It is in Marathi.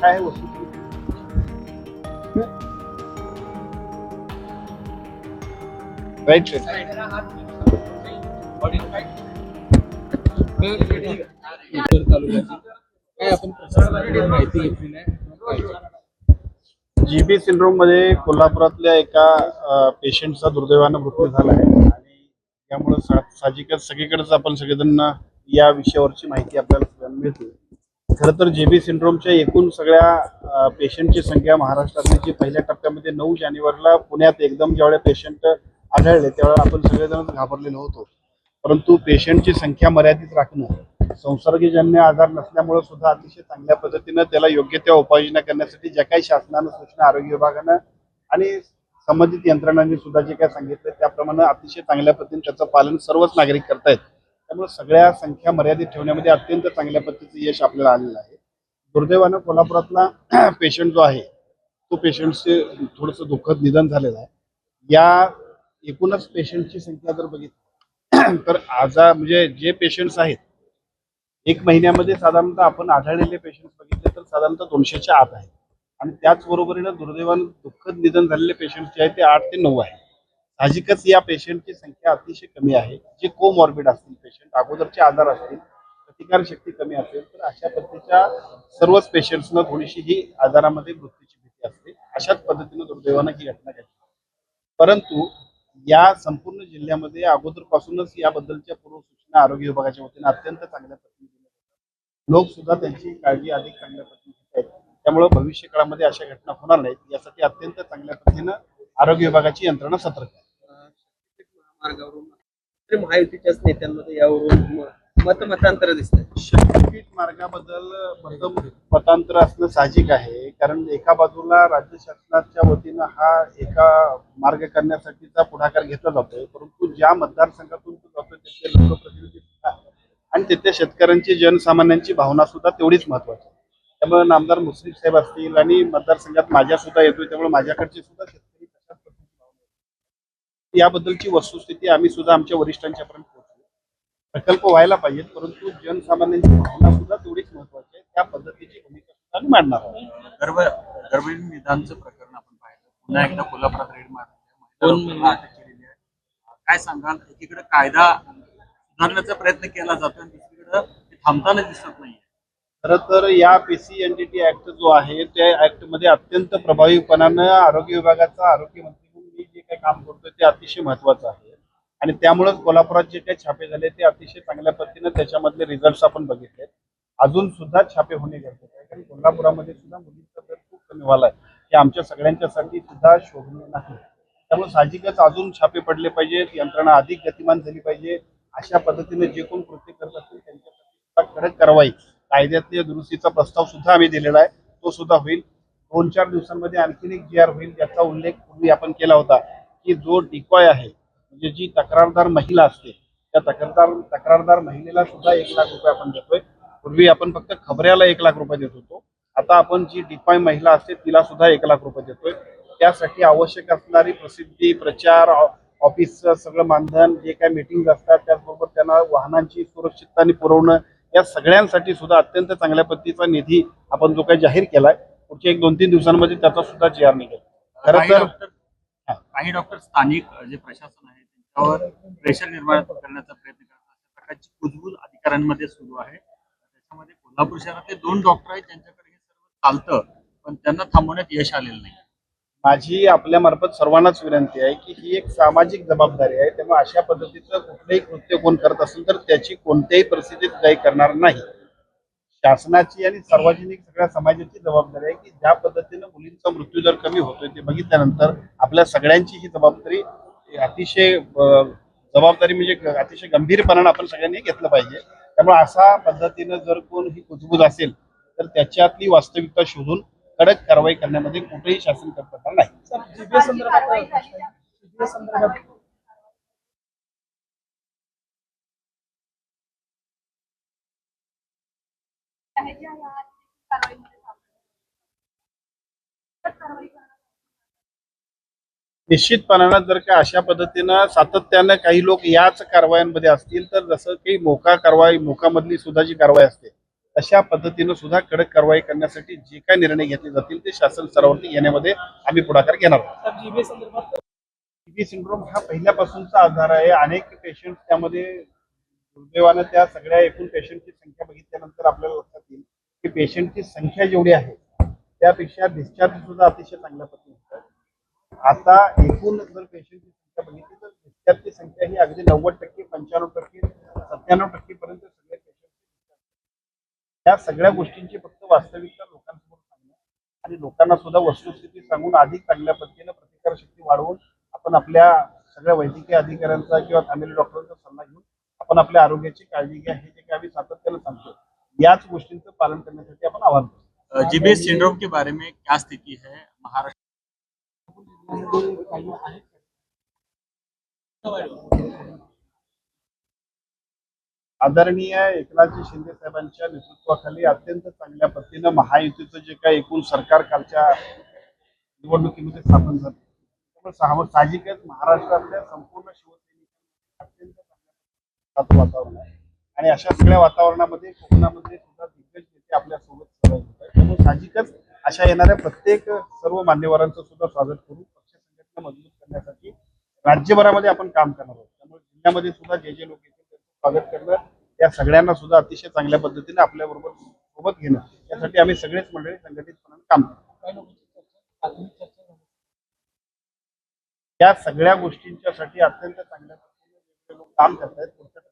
काय आहे वस्तू राईट जीबी सिंड्रोममध्ये कोल्हापुरातल्या एका पेशंटचा दुर्दैवानं मृत्यू झाला आहे. आणि त्यामुळे सा साहजिकच सगळीकडेच आपण सगळेजण या विषयावरची माहिती आपल्याला सगळ्यांना मिळते. खरं तर जेबी सिंड्रोमच्या एकूण सगळ्या पेशंटची संख्या महाराष्ट्रातली जी पहिल्या टप्प्यामध्ये नऊ जानेवारीला पुण्यात एकदम ज्यावेळेला पेशंट आढळले त्यावेळेला आपण सगळेजण घाबरलेलो होतो. परंतु पेशंटची संख्या मर्यादित राखणं संसर्गजन्य आजार नसल्यामुळे सुद्धा अतिशय चांगल्या पद्धतीनं त्याला योग्य त्या उपाययोजना करण्यासाठी ज्या काही शासनानं सूचना आरोग्य विभागानं आणि संबंधित यंत्रणांनी सुद्धा जे काय सांगितलं त्याप्रमाणे अतिशय चांगल्या पद्धतीने त्याचं पालन सर्वच नागरिक करतायत. त्यामुळे सगळ्या संख्या मर्यादित ठेवण्यामध्ये अत्यंत चांगल्या पद्धतीचं यश आपल्याला आलेलं आहे. दुर्दैवानं कोल्हापुरातला पेशंट जो आहे तो पेशंटचे थोडंसं दुःखद निधन झालेलं आहे. या एकूणच पेशंटची संख्या जर बघितली तर आजार म्हणजे जे पेशंट्स आहेत एक महिन्यामध्ये साधारणतः आपण आढळलेले पेशंट्स बघितले तर साधारणतः दोनशेच्या आत आहेत. आणि त्याचबरोबरीनं दुर्दैवानं दुःखद निधन झालेले पेशंट जे आहेत ते आठ ते नऊ आहे साहजिकच या पेशंटची संख्या अतिशय कमी आहे. जे कोमॉर्बिड असतील पेशंट अगोदरचे आजार असतील प्रतिकार शक्ती कमी असेल तर अशा पद्धतीच्या सर्वच पेशंट्सना थोडीशी ही आजारामध्ये मृत्यूची भीती असते. अशाच पद्धतीनं दुर्दैवानं ही घटना घडली. परंतु या संपूर्ण जिल्ह्यामध्ये अगोदरपासूनच याबद्दलच्या पूर्व सूचना आरोग्य विभागाच्या वतीने अत्यंत चांगल्या पद्धतीने लोक सुद्धा त्यांची काळजी अधिक चांगल्या पद्धतीने घेत आहेत. त्यामुळे भविष्य काळामध्ये अशा घटना होणार नाहीत. यासाठी अत्यंत चांगल्या पद्धतीनं आरोग्य विभागाची यंत्रणा सतर्क आहे. मार्गावरून महायुतीच्याच नेत्यांमध्ये यावरून मतमतांतर दिसत शक्तीपीठ मार्गाबद्दल मत मतांतर असणं साहजिक आहे. कारण एका बाजूला राज्य शासनाच्या वतीनं हा एका मार्ग करण्यासाठीचा पुढाकार घेतला जातोय. परंतु ज्या मतदारसंघातून तो जातोय तिथले लोकप्रतिनिधी सुद्धा आणि तिथल्या शेतकऱ्यांची जनसामान्यांची भावना सुद्धा तेवढीच महत्वाची त्यामुळे नामदार मुश्रीफ साहेब असतील आणि मतदारसंघात माझ्या सुद्धा येतोय त्यामुळे माझ्याकडचे सुद्धा शेतकरी तशाच पद्धतीची भावना आहेत. याबद्दलची वस्तुस्थिती आम्ही सुद्धा आमच्या वरिष्ठांच्या पर्यंत पोहोचलो. प्रकल्प व्हायला पाहिजेत परंतु जनसामान्यांची भावना सुद्धा तेवढीच महत्वाची आहे. त्या पद्धतीची भूमिका सुद्धा आम्ही मांडणार आहोत. गर्भ गर्भहीन निदानचं प्रकरण आपण पाहिलं. पुन्हा एकदा कोल्हापुरात रेड मारली केलेली आहे. काय सांगाल? एकीकडे कायदा सुधारण्याचा प्रयत्न केला जातो आणि दुसरीकडे ते थांबताना दिसत नाहीये. खरं तर या पीसीएनडीटी ऍक्ट जो आहे त्या ऍक्टमध्ये अत्यंत प्रभावीपणानं आरोग्य विभागाचा आरोग्य मंत्री काम करतोय ते अतिशय महत्वाचं आहे. आणि त्यामुळेच कोल्हापुरात जे काही छापे झाले ते अतिशय चांगल्या पद्धतीनं त्याच्यामधले रिझल्ट आपण बघितले अजून सुद्धा छापे होणे गरजेचे आहे. कारण कोल्हापुरामध्ये सुद्धा मुलींचा दर खूप कमी व्हायला आहे हे आमच्या सगळ्यांच्यासाठी सुद्धा शोभनीय नाही. त्यामुळे साहजिकच अजून छापे पडले पाहिजेत यंत्रणा अधिक गतिमान झाली पाहिजे. अशा पद्धतीने जे कोण कृत्य करत असतील त्यांच्यासाठी कडक कारवाई कायद्यातल्या दुरुस्तीचा प्रस्ताव सुद्धा आम्ही दिलेला आहे. तो सुद्धा होईल. दोन चार दिवसांमध्ये आणखीन एक जी आर होईल ज्याचा उल्लेख पूर्वी आपण केला होता. की जो डिकॉय आहे म्हणजे जी तक्रारदार महिला असते त्या तक्रारदार तक्रारदार महिलेला सुद्धा एक लाख रुपये आपण देतोय. पूर्वी आपण फक्त खबऱ्याला एक लाख रुपये देत होतो. आता आपण जी डिकॉय महिला असते तिला सुद्धा एक लाख रुपये देतोय. त्यासाठी आवश्यक असणारी प्रसिद्धी प्रचार ऑफिसचं सगळं मानधन जे काही मीटिंग असतात त्याचबरोबर त्यांना वाहनांची सुरक्षितताने पुरवणं या सगळ्यांसाठी सुद्धा अत्यंत चांगल्या पद्धतीचा निधी आपण जो काही जाहीर केलाय पुढच्या एक दोन तीन दिवसांमध्ये त्याचा सुद्धा जी आर निघेल. खरं तर काही डॉक्टर स्थानिक जे प्रशासन आहे त्यांच्यावर प्रेशर निर्माण करण्याचा प्रयत्न करतात. अशा प्रकारची कुजबूज अधिकाऱ्यांमध्ये सुरू आहे. त्याच्यामध्ये कोल्हापूर शहरातले दोन डॉक्टर आहेत ज्यांच्याकडे हे सर्व चालतं पण त्यांना थांबवण्यात यश आलेलं नाही. माझी आपल्या मार्फत सर्वांनाच विनंती आहे की ही एक सामाजिक जबाबदारी आहे. त्यामुळे अशा पद्धतीचं कुठलंही कृत्य कोण करत असेल तर त्याची कोणत्याही परिस्थितीत काही करणार नाही. शासनाची आणि सार्वजनिक सगळ्या समाजाची जबाबदारी आहे की ज्या पद्धतीनं मुलींचा मृत्यू दर कमी होतोय ते बघितल्यानंतर आपल्या सगळ्यांची ही जबाबदारी अतिशय जबाबदारी म्हणजे अतिशय गंभीरपणानं आपण सगळ्यांनी घेतलं पाहिजे. त्यामुळे अशा पद्धतीनं जर कोण ही कुजबूज असेल तर त्याच्यातली वास्तविकता शोधून कडक कारवाई करण्यामध्ये कुठेही शासन करता नाही. निश्चितपणानं जर का अशा पद्धतीनं सातत्यानं काही लोक याच कारवायांमध्ये असतील तर जसं की मोका कारवाई मोकामधली सुद्धा जी कारवाई असते तशा पद्धतीनं सुद्धा कडक कारवाई करण्यासाठी जे काय निर्णय घेतले जातील ते शासन स्तरावरती घेण्यामध्ये आम्ही पुढाकार घेणार आहोत. टीबी सिंड्रोम हा पहिल्यापासूनचा आजार आहे. अनेक पेशंट त्यामध्ये दुर्दैवानं त्या सगळ्या एकूण पेशंटची संख्या बघितल्यानंतर आपल्याला लक्षात येईल की पेशंटची संख्या जेवढी आहे त्यापेक्षा डिस्चार्ज सुद्धा अतिशय चांगल्या पद्धतीने आता एकूण जर पेशंटची संख्या बघितली तर डिस्चार्जची संख्या ही अगदी नव्वद टक्के पंच्याण्णव टक्के सत्त्याण्णव टक्के पर्यंत सगळे पेशंट या सगळ्या गोष्टींची फक्त वास्तविकता लोकांसमोर सांगणं आणि लोकांना सुद्धा वस्तुस्थिती सांगून अधिक चांगल्या पद्धतीने प्रतिकार शक्ती वाढवून आपण आपल्या सगळ्या वैद्यकीय अधिकाऱ्यांचा किंवा फॅमिली डॉक्टरांचा सल्ला घेऊन आपण आपल्या आरोग्याची काळजी घ्या हे जे काही आम्ही सातत्यानं सांगतो याच गोष्टींचं पालन करण्यासाठी आपण आवाहन करतो. जीबीएस सिंड्रोम के बारे में क्या स्थिति है? महाराष्ट्र आदरणीय एकनाथजी शिंदे साहेबांच्या नेतृत्वाखाली अत्यंत चांगल्या पद्धतीनं महायुतीचं जे काही एकूण सरकार कालच्या निवडणुकीमध्ये स्थापन झालं. त्यामुळे साहजिकच महाराष्ट्रातल्या संपूर्ण चांगल्या वातावरण आहे. आणि अशा सगळ्या वातावरणामध्ये कोकणामध्ये सुद्धा दिग्गज नेते आपल्यासोबत सहभागी होत आहेत. त्यामुळे साहजिकच अशा येणाऱ्या प्रत्येक सर्व मान्यवरांचं सुद्धा स्वागत करू. पक्ष संघटना मजबूत करण्यासाठी राज्यभरामध्ये आपण काम करणार आहोत. त्यामुळे जिल्ह्यामध्ये सुद्धा जे जे लोक येतील त्यांचं स्वागत करणं त्या सगळ्यांना सुद्धा अतिशय चांगल्या पद्धतीने आपल्या बरोबर सोबत घेणं यासाठी आम्ही सगळेच मंडळी संघटितपणाने काम करतो या सगळ्या गोष्टींच्यासाठी अत्यंत चांगल्या काम करतायत. पुढच्या